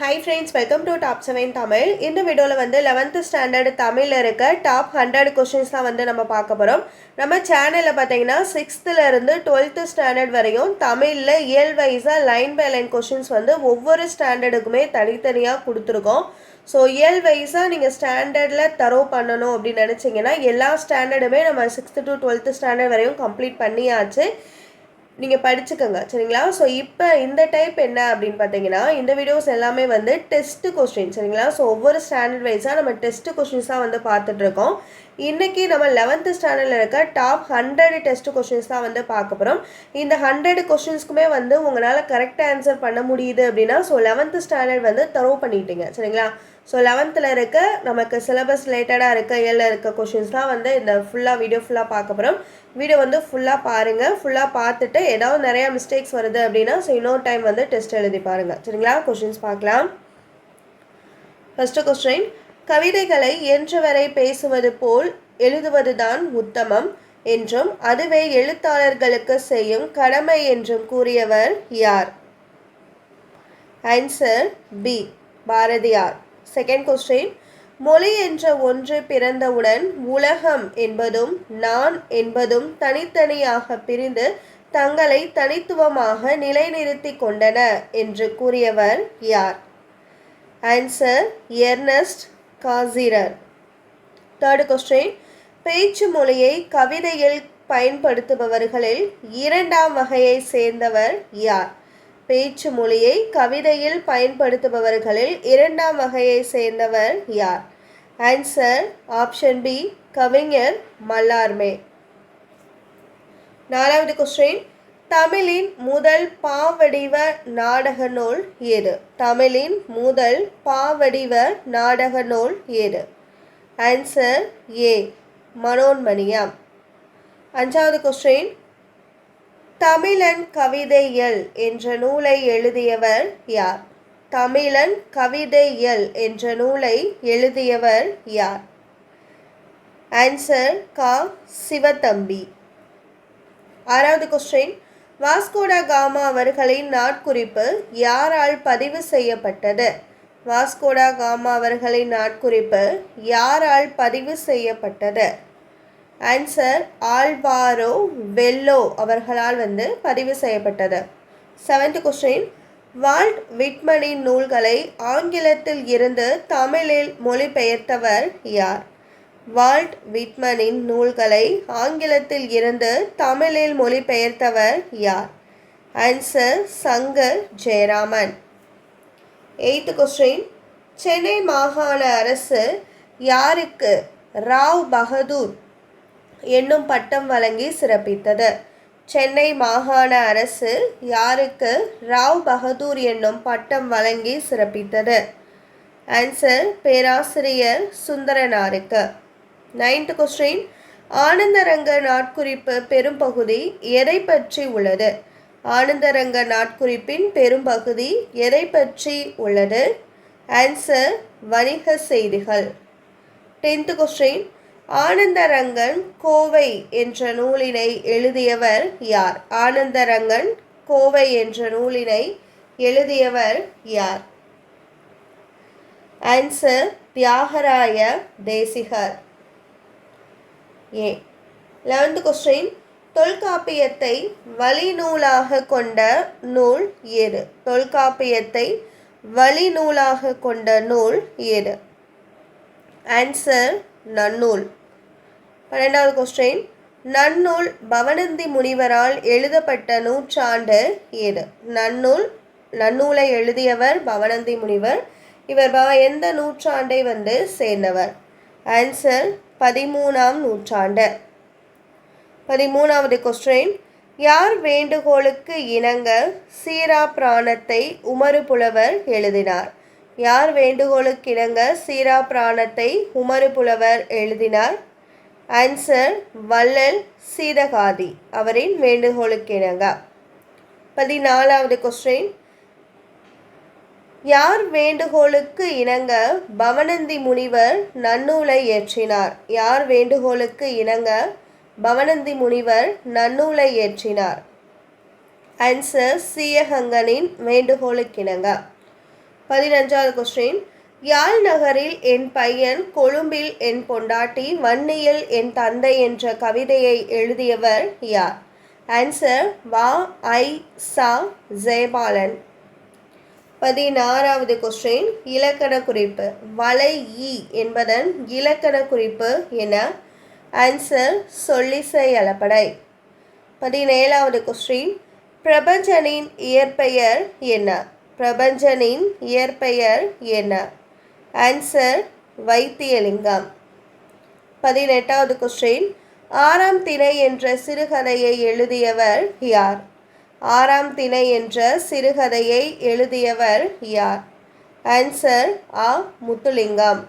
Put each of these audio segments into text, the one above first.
Hi friends welcome to top seven Tamil இந்த வீடியோவில் வந்து லெவன்த்து ஸ்டாண்டர்ட் தமிழில் இருக்க டாப் ஹண்ட்ரட் கொஷின்ஸ் தான் வந்து நம்ம பார்க்க போகிறோம் நம்ம சேனலில் பார்த்தீங்கன்னா சிக்ஸ்த்துலேருந்து டுவெல்த்து ஸ்டாண்டர்ட் வரையும் தமிழில் இயல் வைஸாக லைன் பை லைன் கொஷின்ஸ் வந்து ஒவ்வொரு ஸ்டாண்டர்டுக்குமே தனித்தனியாக கொடுத்துருக்கோம். ஸோ இயல் வைஸாக நீங்கள் ஸ்டாண்டர்டில் தரோ பண்ணணும் அப்படின்னு நினச்சிங்கன்னா எல்லா ஸ்டாண்டர்டுமே நம்ம சிக்ஸ்த்து டு டுவெல்த்து ஸ்டாண்டர்ட் வரையும் கம்ப்ளீட் பண்ணியாச்சு. நீங்கள் படிச்சுக்கோங்க சரிங்களா? ஸோ இப்போ இந்த டைப் என்ன அப்படின்னு பார்த்தீங்கன்னா இந்த வீடியோஸ் எல்லாமே வந்து டெஸ்ட் கொஸ்டின் சரிங்களா? ஸோ ஒவ்வொரு ஸ்டாண்டர்ட் வைஸாக நம்ம டெஸ்ட் கொஸ்டின்ஸ் தான் வந்து பார்த்துட்ருக்கோம் இன்றைக்கி நம்ம லெவன்த்து ஸ்டாண்டர்டில் இருக்க டாப் ஹண்ட்ரட் டெஸ்ட் கொஷின்ஸ் தான் வந்து பார்க்க போகிறோம் இந்த ஹண்ட்ரட் கொஷின்ஸ்க்குமே வந்து உங்களால் கரெக்டாக ஆன்சர் பண்ண முடியுது அப்படின்னா ஸோ லெவன்த்து ஸ்டாண்டர்ட் வந்து தரோ பண்ணிட்டீங்க. சரிங்களா? ஸோ லெவன்த்தில் இருக்க நமக்கு சிலபஸ் ரிலேட்டடாக இருக்க இயலில் இருக்க கொஷின்ஸ் தான் வந்து இந்த ஃபுல்லாக வீடியோ ஃபுல்லாக பார்க்க போகிறோம் வீடியோ வந்து ஃபுல்லாக பாருங்கள் ஃபுல்லாக பார்த்துட்டு ஏதாவது நிறையா மிஸ்டேக்ஸ் வருது அப்படின்னா ஸோ இன்னொரு டைம் வந்து டெஸ்ட் எழுதி பாருங்கள் சரிங்களா? கொஷின்ஸ் பார்க்கலாம். ஃபஸ்ட்டு கொஸ்டின் கவிதைகளை என்றவரை பேசுவது போல் எழுதுவதுதான் உத்தமம் என்றும் அதுவே எழுத்தாளர்களுக்கு செய்யும் கடமை என்றும் கூறியவர் யார்? Answer B Bharathiyar. Second question மொழி என்ற ஒன்று பிறந்தவுடன் உலகம் என்பதும் நான் என்பதும் தனித்தனியாக பிரிந்து தங்களை தனித்துவமாக நிலைநிறுத்தி கொண்டன என்று கூறியவர் யார்? Answer Ernst Cassirer. Third question பேச்சு மொழியை கவிதையில் பயன்படுத்துபவர்களில் இரண்டாம் வகையை சேர்ந்தவர் யார்? பேச்சு மொழியை கவிதையில் பயன்படுத்துபவர்களில் இரண்டாம் வகையை சேர்ந்தவர் யார்? ஆன்சர் ஆப்ஷன் பி கவிஞர் மல்லார்மே. நாலாவது கொஸ்டின் தமிழின் முதல் பாவடிவ நாடக நூல் எது? தமிழின் முதல் பாவடிவ நாடக நூல் எது? Answer A Manonmaniyam. அஞ்சாவது கொஸ்டின் தமிழன் கவிதையல் என்ற நூலை எழுதியவர் யார்? தமிழன் கவிதையல் என்ற நூலை எழுதியவர் யார்? ஆன்சர் கா. சிவத்தம்பி. ஆறாவது கொஸ்டின் வாஸ்கோடா காமா அவர்களின் நாட்குறிப்பு யாரால் பதிவு செய்யப்பட்டது? வாஸ்கோடா காமா அவர்களின் நாட்குறிப்பு யாரால் பதிவு செய்யப்பட்டது? ஆன்சர் ஆல்வாரோ வெல்லோ அவர்களால் வந்து பதிவு செய்யப்பட்டது. செவன்த் கொஸ்டின் வால்ட் விட்மனின் நூல்களை ஆங்கிலத்தில் இருந்து தமிழில் மொழிபெயர்த்தவர் யார்? வால்ட் விட்மனின் நூல்களை ஆங்கிலத்தில் இருந்து தமிழில் மொழிபெயர்த்தவர் யார்? Answer Shankar Jayaraman eighth question Chennai மாகாண அரசு யாருக்கு ராவ் பகதூர் என்னும் பட்டம் வழங்கி சிறப்பித்தது? சென்னை மாகாண அரசு யாருக்கு ராவ் பகதூர் என்னும் பட்டம் வழங்கி சிறப்பித்தது? ஆன்சர் பேராசிரியர் சுந்தரனாருக்கு. நைன்த் கொஸ்டின் ஆனந்தரங்க நாட்குறிப்பு பெரும்பகுதி எதை பற்றி உள்ளது? ஆனந்தரங்க நாட்குறிப்பின் பெரும்பகுதி எதை பற்றி உள்ளது? ஆன்சர் வணிக செய்திகள். டென்த் கொஸ்டின் ஆனந்தரங்கன் கோவை என்ற நூலினை எழுதியவர் யார்? ஆனந்தரங்கன் கோவை என்ற நூலினை எழுதியவர் யார்? Answer Thiyagaraya Desikar. Eleventh question தொல்காப்பியத்தை வழிநூலாக கொண்ட நூல் ஏது தொல்காப்பியத்தை வழிநூலாக கொண்ட நூல் ஏது ஆன்சர் நன்னூல். பன்னெண்டாவது கொஸ்டின் நன்னூல் பவனந்தி முனிவரால் எழுதப்பட்ட நூற்றாண்டு ஏது நன்னூல் நன்னூலை எழுதியவர் பவனந்தி முனிவர். இவர் பவ எந்த நூற்றாண்டை வந்து சேர்ந்தவர்? ஆன்சர் பதிமூணாம் நூற்றாண்டு. பதிமூணாவது கொஸ்டின் யார் வேண்டுகோளுக்கு இணங்க சீரா பிராணத்தை உமறு புலவர் எழுதினார்? யார் வேண்டுகோளுக்கிணங்க சீரா பிராணத்தை உமறு புலவர் எழுதினார்? ஆன்சர் வள்ளல் சீதகாதி. அவரின் வேண்டுகோளுக்கிணங்க பதினாலாவது கொஸ்டின் யார் வேண்டுகோளுக்கு இணங்க பவனந்தி முனிவர் நன்னூலை இயற்றினார் யார் வேண்டுகோளுக்கு இணங்க பவனந்தி முனிவர் நன்னூலை இயற்றினார் ஆன்சர் சீயகங்கனின் வேண்டுகோளுக்கிணங்க. பதினஞ்சாவது கொஸ்டின் யாழ் நகரில் என் பையன் கொழும்பில் என் பொண்டாட்டி வன்னியில் என் தந்தை என்ற கவிதையை எழுதியவர் யார்? ஆன்சர் வா ஐ சா ஜெயபாலன். பதினாறாவது கொஸ்டின் இலக்கண குறிப்பு வலை ஈ என்பதன் இலக்கண குறிப்பு என ஆன்சர் சொல்லிசை அளப்படை பதினேழாவது கொஸ்டின் பிரபஞ்சனின் இயற்பெயர் என்ன? பிரபஞ்சனின் இயற்பெயர் என்ன? ஆன்சர் வைத்தியலிங்கம். பதினெட்டாவது கொஸ்டின் ஆறாம் திணை என்ற சிறுகதையை எழுதியவர் யார்? ஆறாம் திணை என்ற சிறுகதையை எழுதியவர் யார்? ஆன்சர் ஆ முத்துலிங்கம்.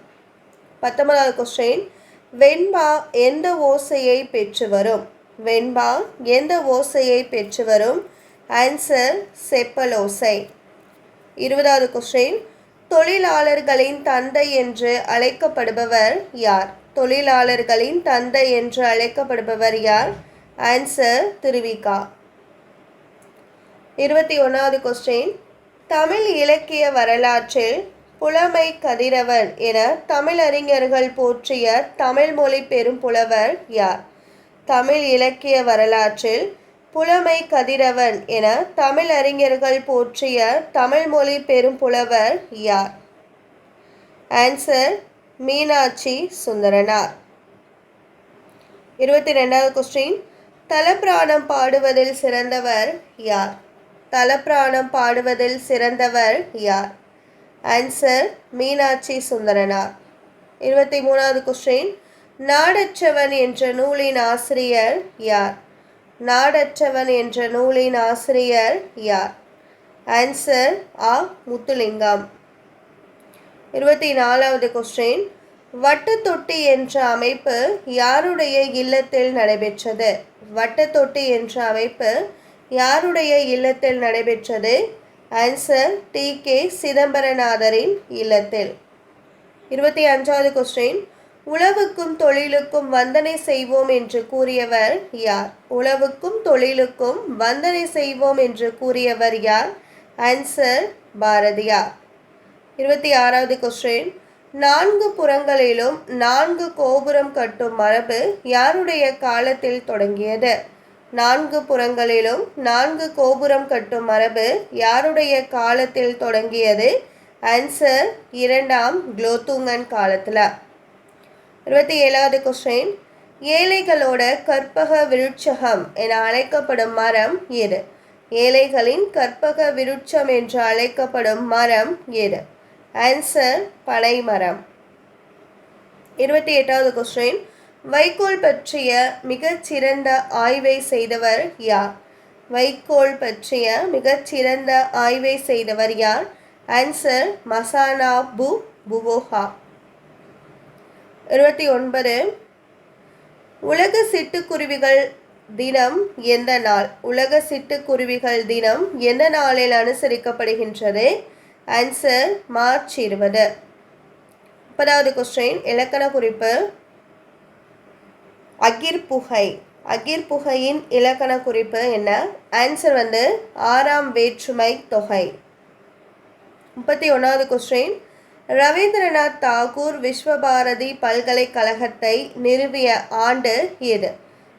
பத்தொன்பதாவது கொஸ்டின் வெண்பா எந்த ஓசையை பெற்று வரும்? வெண்பா எந்த ஓசையை பெற்று வரும்? ஆன்சர் செப்பலோசை. இருபதாவது கொஸ்டின் தொழிலாளர்களின் தந்தை என்று அழைக்கப்படுபவர் யார்? தொழிலாளர்களின் தந்தை என்று அழைக்கப்படுபவர் யார்? ஆன்சர் திருவிகா. இருபத்தி ஒன்றாவது கொஸ்டின் தமிழ் இலக்கிய வரலாற்றில் புலமை கதிரவன் என தமிழறிஞர்கள் போற்றிய தமிழ் மொழி பெரும் புலவர் யார்? தமிழ் இலக்கிய வரலாற்றில் புலமை கதிரவன் என தமிழறிஞர்கள் போற்றிய தமிழ் மொழி பெரும் புலவர் யார்? ஆன்சர் மீனாட்சி சுந்தரனார். இருபத்தி ரெண்டாவது கொஸ்டின் தலப்பிராணம் பாடுவதில் சிறந்தவர் யார்? தலப்பிராணம் பாடுவதில் சிறந்தவர் யார்? ஆன்சர் மீனாட்சி சுந்தரனார். இருபத்தி மூணாவது கொஸ்டின் நாடற்றவன் என்ற நூலின் ஆசிரியர் யார்? நாடற்றவன் என்ற நூலின் ஆசிரியர் யார்? ஆன்சர் ஆ. முத்துலிங்கம். இருபத்தி நாலாவது கொஸ்டின் வட்டத்தொட்டி என்ற அமைப்பு யாருடைய இல்லத்தில் நடைபெற்றது? வட்டத்தொட்டி என்ற அமைப்பு யாருடைய இல்லத்தில் நடைபெற்றது? ஆன்சர் டி கே சிதம்பரநாதரின் இல்லத்தில். இருபத்தி அஞ்சாவது கொஸ்டின் உழவுக்கும் தொழிலுக்கும் வந்தனை செய்வோம் என்று கூறியவர் யார்? உழவுக்கும் தொழிலுக்கும் வந்தனை செய்வோம் என்று கூறியவர் யார்? ஆன்சர் பாரதியார். இருபத்தி ஆறாவது கொஸ்டின் நான்கு புறங்களிலும் நான்கு கோபுரம் கட்டும் மரபு யாருடைய காலத்தில் தொடங்கியது? நான்கு புறங்களிலும் நான்கு கோபுரம் கட்டும் மரபு யாருடைய காலத்தில் தொடங்கியது? ஆன்சர் இரண்டாம் குலோத்துங்கன் காலத்தில். இருபத்தி ஏழாவது கொஸ்டின் ஏழைகளோட கற்பக விருட்சகம் என அழைக்கப்படும் மரம் எது? ஏழைகளின் கற்பக விருட்சம் என்று அழைக்கப்படும் மரம் எது? ஆன்சர் பனை மரம் இருபத்தி எட்டாவது கொஸ்டின் வைக்கோல் பற்றிய மிகச்சிறந்த ஆய்வை செய்தவர் யார்? வைக்கோல் பற்றிய மிகச்சிறந்த ஆய்வை செய்தவர் யார்? ஆன்சர் மசானா பு புவோஹா இருபத்தி ஒன்பது. உலக சிட்டுக்குருவிகள் தினம் எந்த நாள்? உலக சிட்டுக்குருவிகள் தினம் எந்த நாளில் அனுசரிக்கப்படுகின்றது? ஆன்சர் மார்ச் இருபது. முப்பதாவது கொஸ்டின் இலக்கண குறிப்பு. அகிர் புகை அகிர் புகையின் இலக்கண குறிப்பு என்ன? ஆன்சர் வந்து ஆறாம் வேற்றுமை தொகை. முப்பத்தி ஒன்றாவது கொஸ்டின் ரவீந்திரநாத் தாகூர் விஸ்வபாரதி பல்கலைக்கழகத்தை நிறுவிய ஆண்டு எது?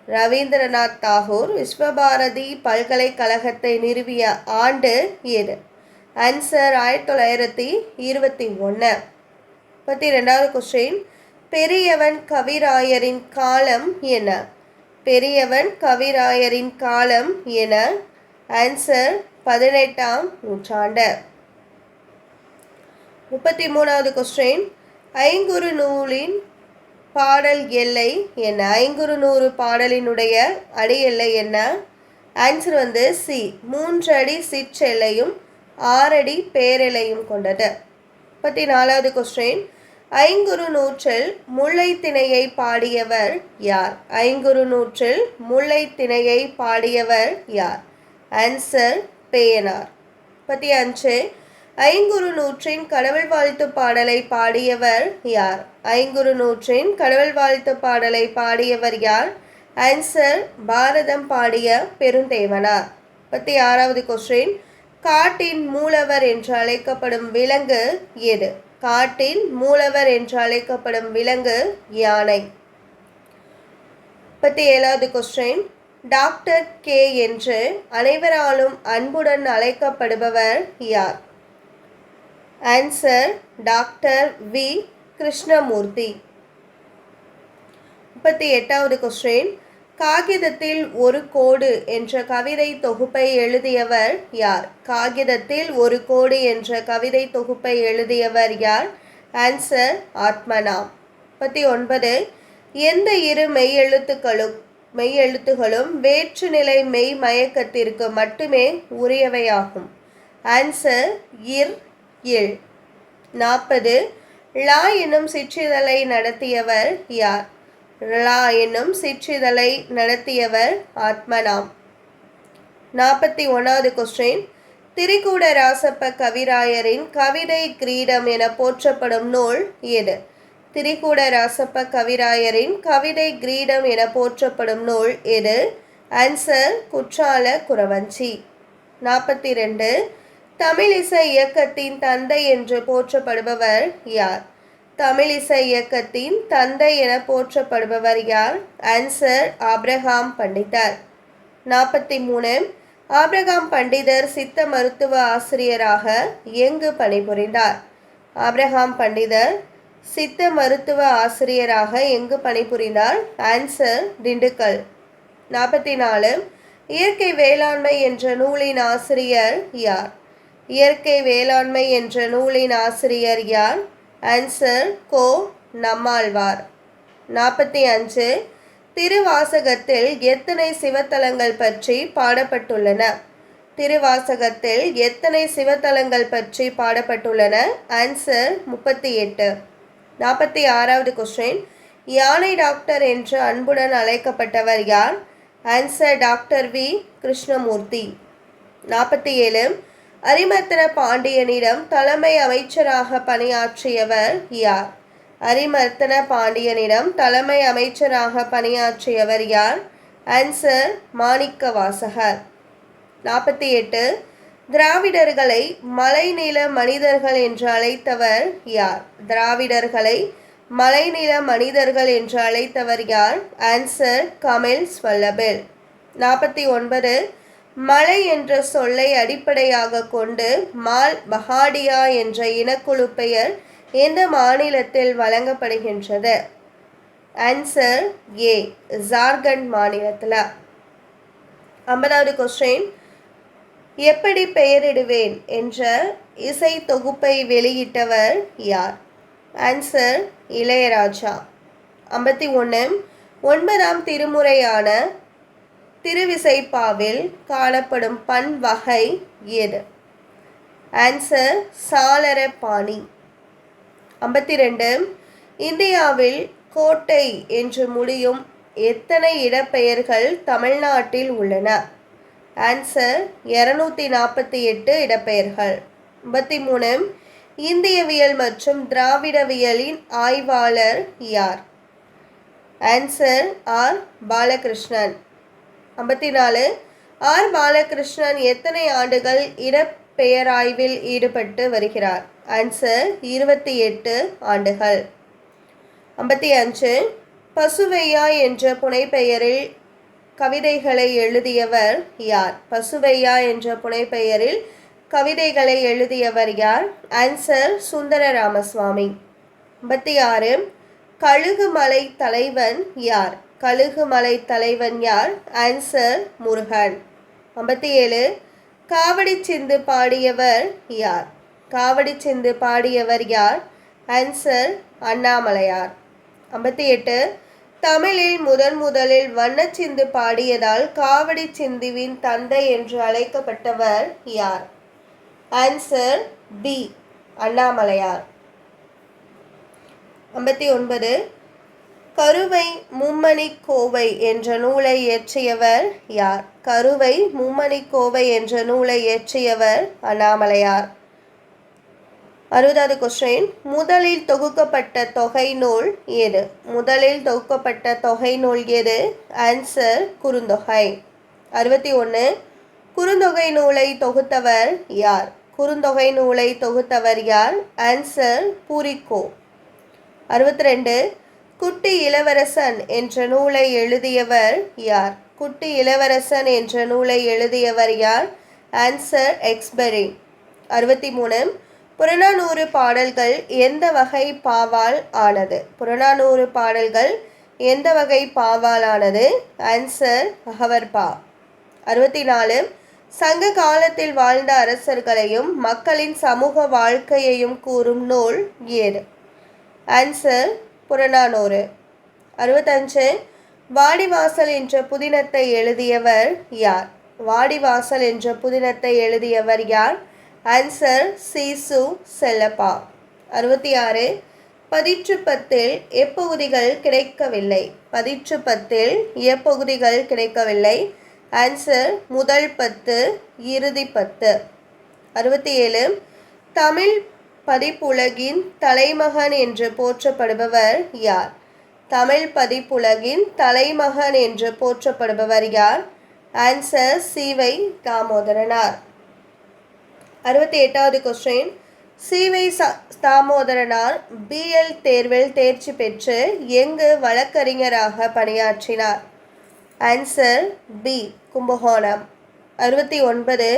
ரவீந்திரநாத் தாகூர் விஸ்வபாரதி பல்கலைக்கழகத்தை நிறுவிய ஆண்டு எது? ஆன்சர் ஆயிரத்தி தொள்ளாயிரத்தி இருபத்தி ஒன்று முப்பத்தி ரெண்டாவது கொஸ்டின் பெரியவன் கவிராயரின் காலம் என்ன? பெரியவன் கவிராயரின் காலம் என ஆன்சர் பதினெட்டாம் நூற்றாண்டு. முப்பத்தி மூணாவது கொஸ்டின் ஐங்குறு நூலின் பாடல் எல்லை என்ன? ஐங்குறு நூறு பாடலினுடைய அடி எல்லை என்ன? ஆன்சர் வந்து சி மூன்று அடி சிற்றெல்லையும் ஆறடி பேரெல்லையும் கொண்டது. முப்பத்தி நாலாவது கொஸ்டின் ஐங்குறு நூற்றில் முல்லைத்திணையை பாடியவர் யார்? ஐங்குறு நூற்றில் முல்லைத்திணையை பாடியவர் யார்? ஆன்சர் பேயனார். பத்தி அஞ்சு. ஐங்குறு நூற்றின் கடவுள் வாழ்த்து பாடலை பாடியவர் யார்? ஐங்குறு நூற்றின் கடவுள் வாழ்த்து பாடலை பாடியவர் யார்? ஆன்சர் பாரதம் பாடிய பெருந்தேவனார். பத்தி ஆறாவது கொஸ்டின் காட்டின் மூலவர் என்று அழைக்கப்படும் விலங்கு எது? காட்டில் மூலவர் என்று அழைக்கப்படும் விலங்கு யானை. முப்பத்தி ஏழாவது கொஸ்டின் டாக்டர் கே என்று அனைவராலும் அன்புடன் அழைக்கப்படுபவர் யார்? Answer doctor V. கிருஷ்ணமூர்த்தி. முப்பத்தி எட்டாவது கொஸ்டின் காகிதத்தில் ஒரு கோடு என்ற கவிதை தொகுப்பை எழுதியவர் யார்? காகிதத்தில் ஒரு கோடு என்ற கவிதை தொகுப்பை எழுதியவர் யார்? ஆன்சர் ஆத்மனா முப்பத்தி ஒன்பது. எந்த இரு மெய் எழுத்துக்களும் மெய் எழுத்துகளும் வேற்றுநிலை மெய் மயக்கத்திற்கு மட்டுமே உரியவையாகும். ஆன்சர் இர் இல். நாற்பது. லா என்னும் சிற்றிதழை நடத்தியவர் யார்? லா என்னும் சிற்றிதழை நடத்தியவர் ஆத்மனாம் நாற்பத்தி ஒன்றாவது கொஸ்டின் திரிகூட ராசப்ப கவிராயரின் கவிதை கிரீடம் என போற்றப்படும் நூல் எது? திரிகூட ராசப்ப கவிராயரின் கவிதை கிரீடம் என போற்றப்படும் நூல் எது? ஆன்சர் குற்றால குறவஞ்சி நாற்பத்தி ரெண்டு. தமிழிசை இயக்கத்தின் தந்தை என்று போற்றப்படுபவர் யார்? தமிழிசை இயக்கத்தின் தந்தை என போற்றப்படுபவர் யார்? ஆன்சர் ஆப்ரஹாம் பண்டிதர். நாற்பத்தி மூணு. ஆப்ரஹாம் பண்டிதர் சித்த மருத்துவ ஆசிரியராக எங்கு பணிபுரிந்தார். ஆப்ரஹாம் பண்டிதர் சித்த மருத்துவ ஆசிரியராக எங்கு பணிபுரிந்தார். ஆன்சர் திண்டுக்கல். நாற்பத்தி நாலு. இயற்கை வேளாண்மை என்ற நூலின் ஆசிரியர் யார்? இயற்கை வேளாண்மை என்ற நூலின் ஆசிரியர் யார்? ஆன்சர் கோ நம்மாழ்வார். நாற்பத்தி அஞ்சு. திருவாசகத்தில் எத்தனை சிவத்தலங்கள் பற்றி பாடப்பட்டுள்ளன? திருவாசகத்தில் எத்தனை சிவத்தலங்கள் பற்றி பாடப்பட்டுள்ளன? ஆன்சர் முப்பத்தி எட்டு. நாற்பத்தி ஆறாவது கொஸ்டின் யானை டாக்டர் என்று அன்புடன் அழைக்கப்பட்டவர் யார்? Answer doctor V. கிருஷ்ணமூர்த்தி. நாற்பத்தி ஏழு. அரிமர்த்தன பாண்டியனிடம் தலைமை அமைச்சராக பணியாற்றியவர் யார்? அரிமர்த்தன பாண்டியனிடம் தலைமை அமைச்சராக பணியாற்றியவர் யார்? ஆன்சர் மாணிக்க வாசகர் நாற்பத்தி எட்டு. திராவிடர்களை மலைநில மனிதர்கள் என்று அழைத்தவர் யார்? திராவிடர்களை மலைநில மனிதர்கள் என்று அழைத்தவர் யார்? ஆன்சர் கமில் ஸ்வல்லபெல் நாற்பத்தி ஒன்பது. மலை என்ற சொல்லை அடிப்படையாக கொண்டு மால் பஹாடியா என்ற இனக்குழு பெயர் எந்த மாநிலத்தில் வழங்கப்படுகின்றது. ஆன்சர் ஏ ஜார்க்கண்ட் மாநிலத்தில். ஐம்பதாவது கொஸ்டின் எப்படி பெயரிடுவேன் என்ற இசை தொகுப்பை வெளியிட்டவர் யார்? ஆன்சர் இளையராஜா. ஐம்பத்தி ஒன்று ஒன்பதாம் திருமுறையான திருவிசைப்பாவில் காணப்படும் பண் வகை எது? ஆன்சர் சாளர பாணி ஐம்பத்தி ரெண்டு இந்தியாவில் கோட்டை என்று முடியும் எத்தனை இடப்பெயர்கள் தமிழ்நாட்டில் உள்ளன? ஆன்சர் இரநூத்தி நாற்பத்தி எட்டு இடப்பெயர்கள். ஐம்பத்தி மூணு இந்தியவியல் மற்றும் திராவிடவியலின் ஆய்வாளர் யார்? Answer R. பாலகிருஷ்ணன். ஐம்பத்தி நாலு. ஆர். பாலகிருஷ்ணன் எத்தனை ஆண்டுகள் இடப்பெயராய்வில் ஈடுபட்டு வருகிறார்? ஆன்சர் இருபத்தி எட்டு ஆண்டுகள். ஐம்பத்தி அஞ்சு. பசுவையா என்ற புனைப்பெயரில் கவிதைகளை எழுதியவர் யார்? பசுவையா என்ற புனைப்பெயரில் கவிதைகளை எழுதியவர் யார்? ஆன்சர் சுந்தர ராமசுவாமி ஐம்பத்தி ஆறு. கழுகுமலை தலைவன் யார்? கழுகுமலை தலைவன் யார்? ஆன்சர் முருகன். ஐம்பத்தி ஏழு காவடி சிந்து பாடியவர் யார்? காவடி சிந்து பாடியவர் யார்? ஆன்சர் அண்ணாமலையார். ஐம்பத்தி எட்டு தமிழில் முதன் முதலில் வண்ணச்சிந்து பாடியதால் காவடி சிந்துவின் தந்தை என்று அழைக்கப்பட்டவர் யார்? Answer B Annamalaiyar. ஐம்பத்தி ஒன்பது கருவை மும்மணி கோவை என்ற நூலை இயற்றியவர் யார்? கருவை மும்மணி கோவை என்ற நூலை இயற்றியவர் அண்ணாமலையார். அறுபதாவது கொஸ்டின் முதலில் தொகுக்கப்பட்ட தொகை நூல் எது? முதலில் தொகுக்கப்பட்ட தொகை நூல் எது? ஆன்சர் குறுந்தொகை. அறுபத்தி ஒன்று குறுந்தொகை நூலை தொகுத்தவர் யார்? குறுந்தொகை நூலை தொகுத்தவர் யார்? ஆன்சர் பூரிக்கோ. அறுபத்தி ரெண்டு. குட்டி இளவரசன் என்ற நூலை எழுதியவர் யார்? குட்டி இளவரசன் என்ற நூலை எழுதியவர் யார்? ஆன்சர் எக்ஸ்பெரி அறுபத்தி மூணு புறநானூறு பாடல்கள் எந்த வகை பாவால் ஆனது? புறநானூறு பாடல்கள் எந்த வகை பாவால் ஆனது? ஆன்சர் அகவர்பா அறுபத்தி நாலு சங்க காலத்தில் வாழ்ந்த அரசர்களையும் மக்களின் சமூக வாழ்க்கையையும் கூறும் நூல் ஏது? ஆன்சர் புறநானூறு. அறுபத்தஞ்சு வாடிவாசல் என்ற புதினத்தை எழுதியவர் யார்? வாடிவாசல் என்ற புதினத்தை எழுதியவர் யார்? ஆன்சர் சீசு செல்லப்பா. அறுபத்தி ஆறு பதிற்று பத்தில் எப்பகுதிகள் கிடைக்கவில்லை. பதிற்று பத்தில் எப்பகுதிகள் கிடைக்கவில்லை. ஆன்சர் முதல் பத்து இறுதி பத்து. அறுபத்தி ஏழு தமிழ் பதிப்புலகின் தலைமகன் என்று போற்றப்படுபவர் யார்? தமிழ் பதிப்புலகின் தலைமகன் என்று போற்றப்படுபவர் யார்? ஆன்சர் சிவை தாமோதரனார். அறுபத்தி எட்டாவது கொஸ்டின் சிவை தாமோதரனார் பிஎல் தேர்வில் தேர்ச்சி பெற்று எங்கு வழக்கறிஞராக பணியாற்றினார்? Answer B Kumbakonam. அறுபத்தி ஒன்பது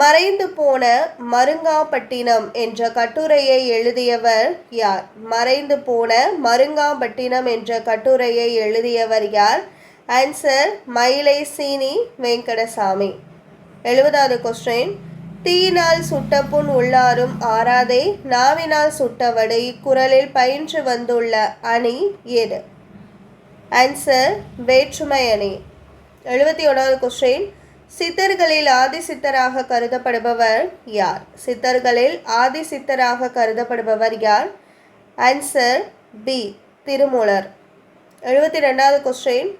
மறைந்து போன மருங்காப்பட்டினம் என்ற கட்டுரையை எழுதியவர் யார்? மறைந்து போன மருங்காப்பட்டினம் என்ற கட்டுரையை எழுதியவர் யார்? ஆன்சர் மயிலை சீனி வெங்கடசாமி. எழுபதாவது கொஸ்டின் தீயினால் சுட்ட புண் உள்ளாரும் ஆறாதே நாவினால் சுட்டவடு குரலில் பயின்று வந்துள்ள அணி எது? ஆன்சர் வேற்றுமை அணி. எழுபத்தி ஒன்றாவது கொஸ்டின் சித்தர்களில் ஆதி சித்தராக கருதப்படுபவர் யார்? சித்தர்களில் ஆதி சித்தராக கருதப்படுபவர் யார்? Answer B Thirumoolar. எழுபத்தி ரெண்டாவது கொஸ்டின்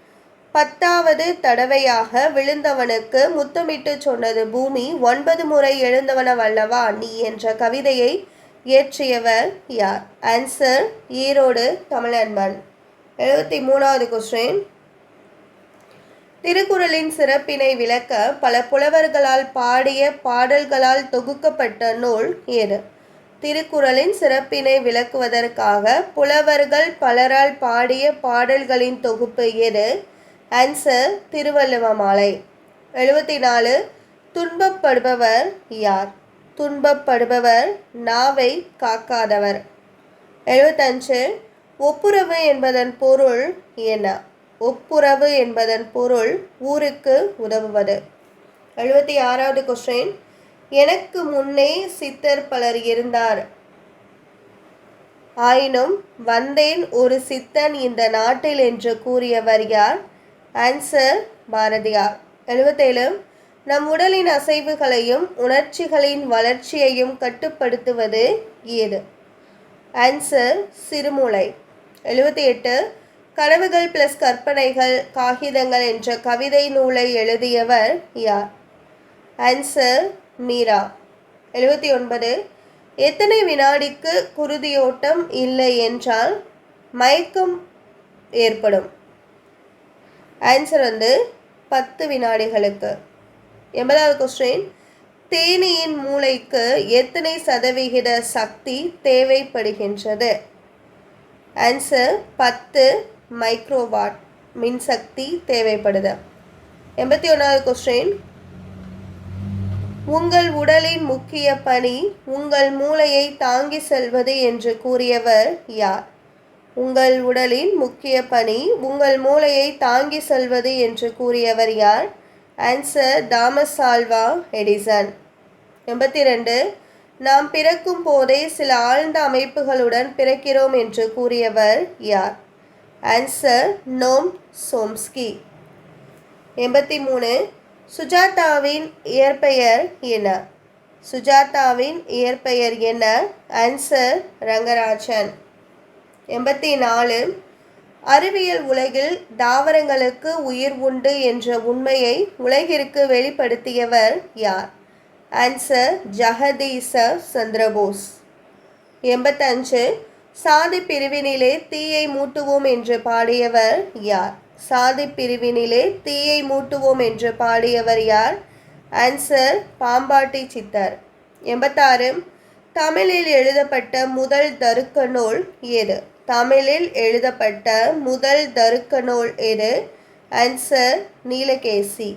பத்தாவது தடவையாக விழுந்தவனுக்கு முத்தமிட்டு சொன்னது பூமி ஒன்பது முறை எழுந்தவன வல்லவா? நீ என்ற கவிதையை இயற்றியவர் யார்? ஆன்சர் ஈரோடு தமிழன்பன். எழுபத்தி மூணாவது கொஸ்டின் திருக்குறளின் சிறப்பினை விளக்க பல புலவர்களால் பாடிய பாடல்களால் தொகுக்கப்பட்ட நூல் எது திருக்குறளின் சிறப்பினை விளக்குவதற்காக புலவர்கள் பலரால் பாடிய பாடல்களின் தொகுப்பு எது ஆன்சர் திருவள்ளுவமாலை. எழுபத்தி நாலு துன்பப்படுபவர் யார்? துன்பப்படுபவர் நாவை காக்காதவர். எழுபத்தஞ்சு ஒப்புரவு என்பதன் பொருள் என்ன? ஒப்புரவு என்பதன் பொருள் ஊருக்கு உதவுவது. எழுபத்தி ஆறாவது கொஸ்டின் எனக்கு முன்னே சித்தர் பலர் இருந்தார். ஆயினும் வந்தேன் ஒரு சித்தன் இந்த நாட்டில் என்று கூறியவர் யார்? ஆன்சர் பாரதியார். எழுபத்தேழு நம் உடலின் அசைவுகளையும் உணர்ச்சிகளின் வளர்ச்சியையும் கட்டுப்படுத்துவது ஏது? ஆன்சர் சிறுமூளை. எழுபத்தி எட்டு. கனவுகள் பிளஸ் கற்பனைகள் காகிதங்கள் என்ற கவிதை நூலை எழுதியவர் யார்? ஆன்சர் மீரா எழுபத்தி ஒன்பது. எத்தனை வினாடிக்கு குருதியோட்டம் இல்லை என்றால் மயக்கம் ஏற்படும். ஆன்சர் வந்து பத்து வினாடிகளுக்கு. எண்பதாவது கொஸ்டின் தேனியின் மூளைக்கு எத்தனை சதவிகித சக்தி தேவைப்படுகின்றது? ஆன்சர் பத்து மைக்ரோவாட் மின்சக்தி தேவைப்படுது. எண்பத்தி ஒன்றாவது கொஸ்டின் உங்கள் உடலின் முக்கிய பணி உங்கள் மூளையை தாங்கி செல்வது என்று கூறியவர் யார்? உங்கள் உடலின் முக்கிய பணி உங்கள் மூளையை தாங்கி செல்வது என்று கூறியவர் யார்? Answer Thomas Alva Edison. எண்பத்தி ரெண்டு நாம் பிறக்கும் போதே சில ஆழ்ந்த அமைப்புகளுடன் பிறக்கிறோம் என்று கூறியவர் யார்? ஆன்சர் நோம் சோம்ஸ்கி எண்பத்தி மூணு சுஜாதாவின் இயற்பெயர் என்ன? சுஜாதாவின் இயற்பெயர் என்ன? ஆன்சர் ரங்கராஜன். எண்பத்தி நாலு அறிவியல் உலகில் தாவரங்களுக்கு உயிர் உண்டு என்ற உண்மையை உலகிற்கு வெளிப்படுத்தியவர் யார்? ஆன்சர் ஜெகதீச சந்திரபோஸ் எண்பத்தஞ்சு சாதி பிரிவினிலே தீயை மூட்டுவோம் என்று பாடியவர் யார்? சாதி பிரிவினிலே தீயை மூட்டுவோம் என்று பாடியவர் யார்? ஆன்சர் பாம்பாட்டி சித்தர். எண்பத்தாறு. தமிழில் எழுதப்பட்ட முதல் தருக்க நூல் எது? தமிழில் எழுதப்பட்ட முதல் தருக்க நூல் எது? ஆன்சர் நீலகேசி.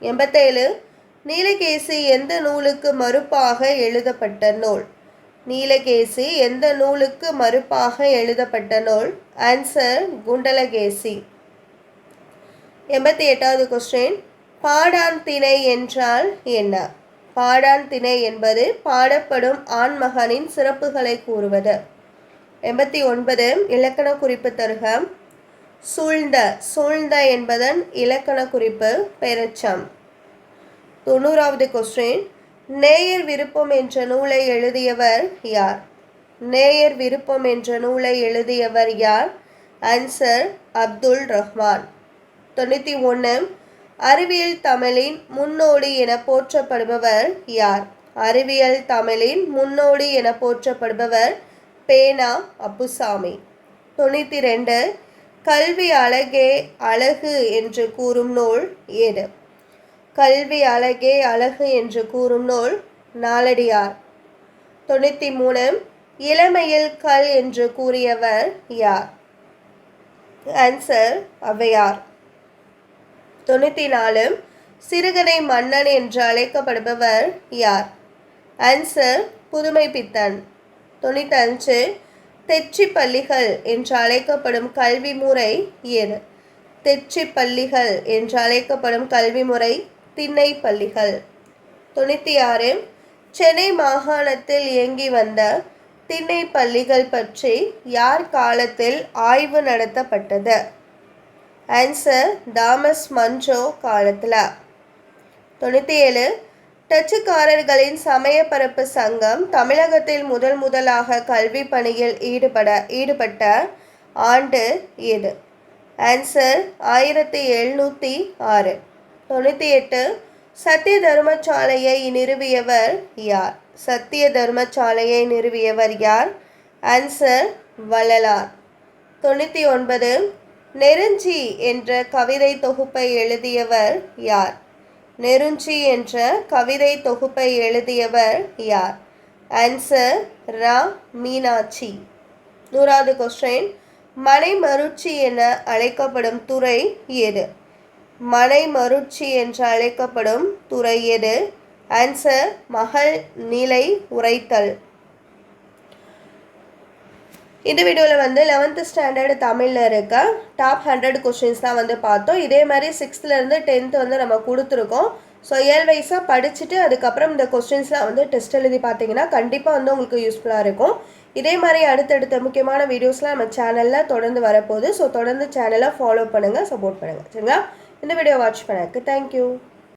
எண்பத்தேழு. நீலகேசி எந்த நூலுக்கு மறுப்பாக எழுதப்பட்ட நூல்? நீலகேசி எந்த நூலுக்கு மறுப்பாக எழுதப்பட்ட நூல்? ஆன்சர் குண்டலகேசி. எண்பத்தி எட்டாவது கொஸ்டின் பாடான் திணை என்றால் என்ன? பாடான் திணை என்பது பாடப்படும் ஆண்மகனின் சிறப்புகளை கூறுவது. எண்பத்தி ஒன்பது இலக்கண குறிப்பு தருக சூழ்ந்த சூழ்ந்த என்பதன் இலக்கண குறிப்பு பெருச்சம் தொண்ணூறாவது கொஸ்டின் நேயர் விருப்பம் என்ற நூலை எழுதியவர் யார்? நேயர் விருப்பம் என்ற நூலை எழுதியவர் யார்? ஆன்சர் அப்துல் ரஹ்மான். தொண்ணூற்றி ஒன்று அறிவியல் தமிழின் முன்னோடி என போற்றப்படுபவர் யார்? அறிவியல் தமிழின் முன்னோடி என போற்றப்படுபவர் பேனா அப்புசாமி. தொண்ணூற்றி ரெண்டு கல்வி அழகே அழகு என்று கூறும் நூல் ஏது கல்வி அழகே அழகு என்று கூறும் நூல் நாலடியார் தொண்ணூற்றி மூணு இளமையில் கல் என்று கூறியவர் யார்? ஆன்சர் அவையார். தொண்ணூற்றி நாலு சிறுகதை மன்னன் என்று அழைக்கப்படுபவர் யார்? ஆன்சர் புதுமை பித்தன். தொண்ணூத்தஞ்சு தெச்சி பள்ளிகள் என்று அழைக்கப்படும் கல்வி முறை ஏது? தெச்சி பள்ளிகள் என்று அழைக்கப்படும் கல்வி முறை திண்ணை பள்ளிகள் தொண்ணூற்றி ஆறு சென்னை மாகாணத்தில் இயங்கி வந்த திண்ணை பள்ளிகள் பற்றி யார் காலத்தில் ஆய்வு நடத்தப்பட்டது? ஆன்சர் தாமஸ் மஞ்சோ காலத்தில். தொண்ணூற்றி ஏழு டச்சுக்காரர்களின் சமயப்பரப்பு சங்கம் தமிழகத்தில் முதல் முதலாக கல்வி பணியில் ஈடுபட ஈடுபட்ட ஆண்டு எது ஆன்சர் ஆயிரத்தி எழுநூற்றி ஆறு. தொண்ணூற்றி எட்டு சத்திய தர்மசாலையை நிறுவியவர் யார்? சத்திய தர்மசாலையை நிறுவியவர் யார்? ஆன்சர் வள்ளலார். தொண்ணூற்றி ஒன்பது நெருஞ்சி என்ற கவிதை தொகுப்பை எழுதியவர் யார்? நெருஞ்சி என்ற கவிதை தொகுப்பை எழுதியவர் யார்? ஆன்சர் ரா. மீனாட்சி. நூறாவது கொஸ்டின் மனைமருட்சி என அழைக்கப்படும் துறை எது? மனை மருட்சி என்று அழைக்கப்படும் துறை எது? ஆன்சர் மகள் நிலை உரைத்தல். இந்த வீடியோவில் வந்து லெவன்த்து ஸ்டாண்டர்டு தமிழில் இருக்க டாப் ஹண்ட்ரட் கொஷின்ஸ் தான் வந்து பார்த்தோம். இதே மாதிரி சிக்ஸ்த்துலேருந்து டென்த்து வந்து நம்ம கொடுத்துருக்கோம். ஸோ இயல் வைஸாக படிச்சுட்டு அதுக்கப்புறம் இந்த கொஸ்டின்ஸ்லாம் வந்து டெஸ்ட் எழுதி பார்த்தீங்கன்னா கண்டிப்பாக வந்து உங்களுக்கு யூஸ்ஃபுல்லாக இருக்கும். இதே மாதிரி அடுத்தடுத்த முக்கியமான வீடியோஸ்லாம் நம்ம சேனலில் தொடர்ந்து வரப்போகுது. ஸோ தொடர்ந்து சேனலை ஃபாலோ பண்ணுங்கள் சப்போர்ட் பண்ணுங்கள் சரிங்களா? இந்த வீடியோ வாட்ச் பண்ணதுக்கு தேங்க்யூ